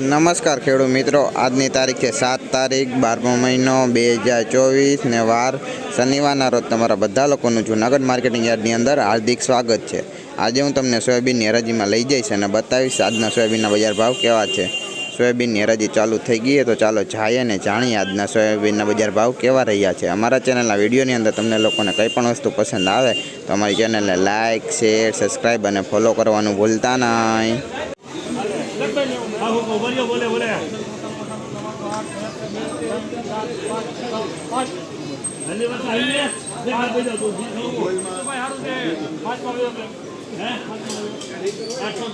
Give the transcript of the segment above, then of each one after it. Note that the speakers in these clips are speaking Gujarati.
નમસ્કાર ખેડૂત મિત્રો. આજની તારીખ સાત તારીખ, બારમો મહિનો બે હજાર ચોવીસ ને વાર શનિવારના રોજ તમારા બધા લોકોનું જૂનાગઢ માર્કેટિંગ યાર્ડની અંદર હાર્દિક સ્વાગત છે. આજે હું તમને સોયાબીનની હરાજીમાં લઈ જઈશ અને બતાવીશ આજના સોયાબીનના બજાર ભાવ કેવા છે. સોયાબીનની હરાજી ચાલુ થઈ ગઈ તો ચાલો જાય અને જાણીએ આજના સોયાબીનના બજાર ભાવ કેવા રહ્યા છે. અમારા ચેનલના વિડીયોની અંદર તમને લોકોને કંઈ પણ વસ્તુ પસંદ આવે તો અમારી ચેનલને લાઇક શેર, સબસ્ક્રાઈબ અને ફોલો કરવાનું ભૂલતા નહીં. આહો બોલ્યો બોલે બોલે હલ્લી વાત આવી લે જે હાથ બેજો તું ભાઈ હારું છે પાંચમાં બેજો હે આઠસો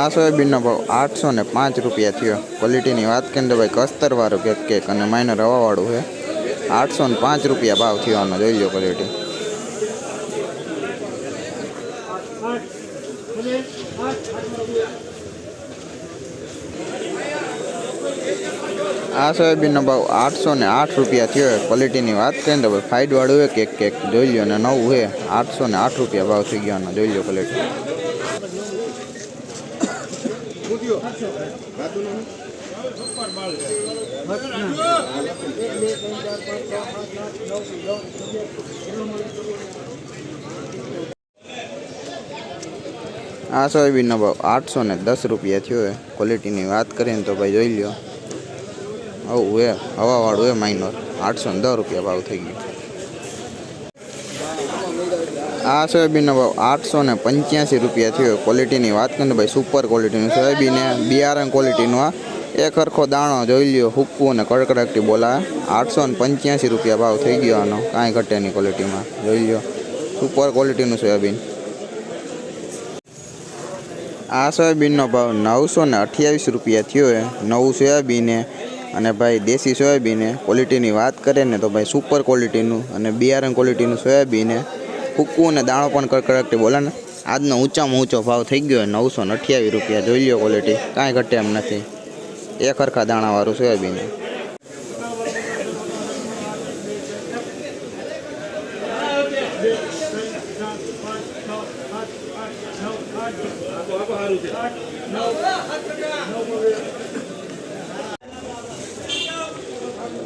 આ સોયાબીનનો ભાવ આઠસો ને પાંચ રૂપિયા થયો. ક્વોલિટીની વાત કરીએ તો ભાઈ કસ્તરવાળું કેક કેક અને માઇનર હવાવાળું છે. આઠસો ને પાંચ રૂપિયા ભાવ થયો આનો, જોઈ લો ક્વોલિટી આ સોયાબીનનો ભાવ આઠસો ને આઠ રૂપિયા થયો ક્વોલિટીની વાત કરીએ તો ભાઈ ફાઇટવાળું એક કેક કેક જોઈ લો અને નવું હે આઠસો ને આઠ રૂપિયા ભાવ થઈ ગયો જોઈ લો ક્વોલિટી આ સોયાબીનનો ભાવ આઠસો ને દસ રૂપિયા થયો છે. ક્વોલિટીની વાત કરીને તો ભાઈ જોઈ લ્યો. આવું એ હવાવાળું એ માઇનર આઠસો ને દસ રૂપિયા ભાવ થઈ ગયો. આ સોયાબીનનો ભાવ આઠસો ને પંચ્યાસી રૂપિયા થયો. ક્વોલિટીની વાત કરીને ભાઈ સુપર ક્વોલિટીનું સોયાબીન એ બિયારણ ક્વોલિટીનું આ. એક સરખો દાણો જોઈ લ્યો, હુક્કું અને કડકડકટી બોલાવે આઠસો ને પંચ્યાસી રૂપિયા ભાવ થઈ ગયો આનો. કાંઈ ઘટેની ક્વોલિટીમાં જોઈ લ્યો. સુપર ક્વોલિટીનું સોયાબીન. આ સોયાબીનનો ભાવ નવસો ને અઠ્યાવીસ રૂપિયા થયો છે નવું સોયાબીને અને ભાઈ દેશી સોયાબીને ક્વોલિટીની વાત કરીએ ને તો ભાઈ સુપર ક્વોલિટીનું અને બિયારણ ક્વોલિટીનું સોયાબીને ફૂકવું અને દાણો પણ કડકડકટી બોલે ને. આજનો ઊંચામાં ઊંચો ભાવ થઈ ગયો નવસો ને અઠ્યાવીસ રૂપિયા. જોઈ લો ક્વોલિટી કાંઈ ઘટે એમ નથી. એક હરખા દાણાવાળું સોયાબીન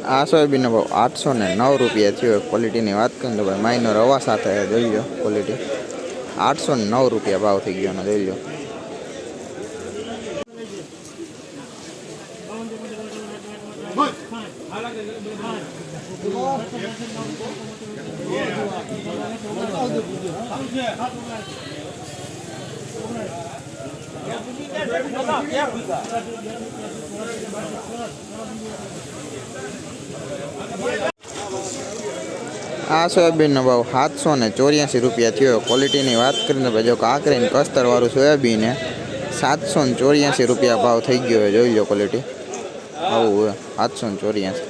આ સોયાબીનનો ભાવ આઠસો ને નવ રૂપિયા થયો. ક્વોલિટીની વાત કરીને તો ભાઈ માઇનો રવા સાથે જોઈ લો ક્વોલિટી આઠસો ને નવ રૂપિયા ભાવ થઈ ગયો ને જોઈ લો. આ સોયાબીનનો ભાવ સાતસો ને ચોર્યાસી રૂપિયા થયો. ક્વોલિટીની વાત કરીને ભાઈ જો કાંકરીને કસ્તરવાળું સોયાબીન સાતસો ને ચોર્યાસી રૂપિયા ભાવ થઈ ગયો હોય જોઈ લો ક્વોલિટી આવું હોય, સાતસો ને ચોર્યાસી.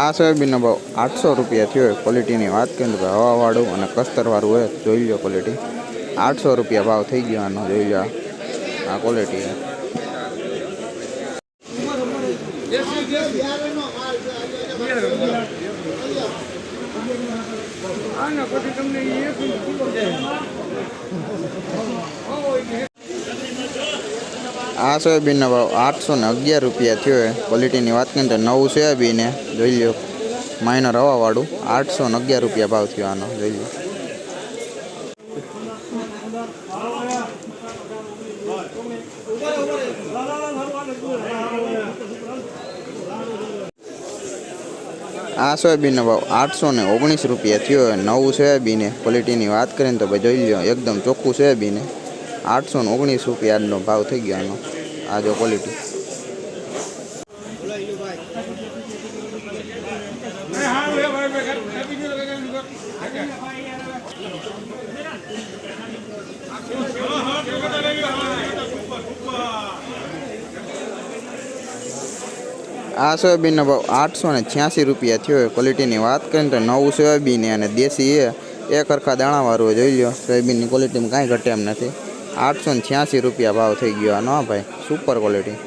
આ સોયાબીનનો ભાવ આઠસો રૂપિયા થયો હોય. ક્વોલિટીની વાત કરીએ તો હવાવાળું અને કસ્તરવાળું હોય. જોઈ લો ક્વોલિટી આઠસો રૂપિયા ભાવ થઈ ગયો આનો, જોઈ લો આ ક્વોલિટી આ સોયાબીનનો ભાવ આઠસો ને અગિયાર રૂપિયા થયો હોય ક્વોલિટીની વાત કરીએ તો નવું સોયાબીન જોઈ લો માઇનર હવાવાળું. આઠસો ને અગિયાર રૂપિયા ભાવ થયો આનો. જોઈ લો આ સોયાબીનનો ભાવ આઠસો ને ઓગણીસ રૂપિયા થયો હોય નવું સોયાબીન ક્વોલિટીની વાત કરીને તો ભાઈ જોઈ લો એકદમ ચોખ્ખું સોયાબીન આઠસો ને ઓગણીસ રૂપિયાનો ભાવ થઈ ગયો એનો, આ જો ક્વોલિટી આ સોયાબીનનો ભાવ આઠસો ને છ્યાસી રૂપિયા થયો. હોય ક્વોલિટીની વાત કરીને તો નવું સોયાબીન અને દેશી એ, એક હરખા દાણાવાળું જોઈ લો સોયાબીનની ક્વોલિટીમાં કાંઈ ઘટે એમ નથી. આઠસો ને છ્યાસી રૂપિયા ભાવ થઈ ગયો આનો હા ભાઈ સુપર ક્વોલિટી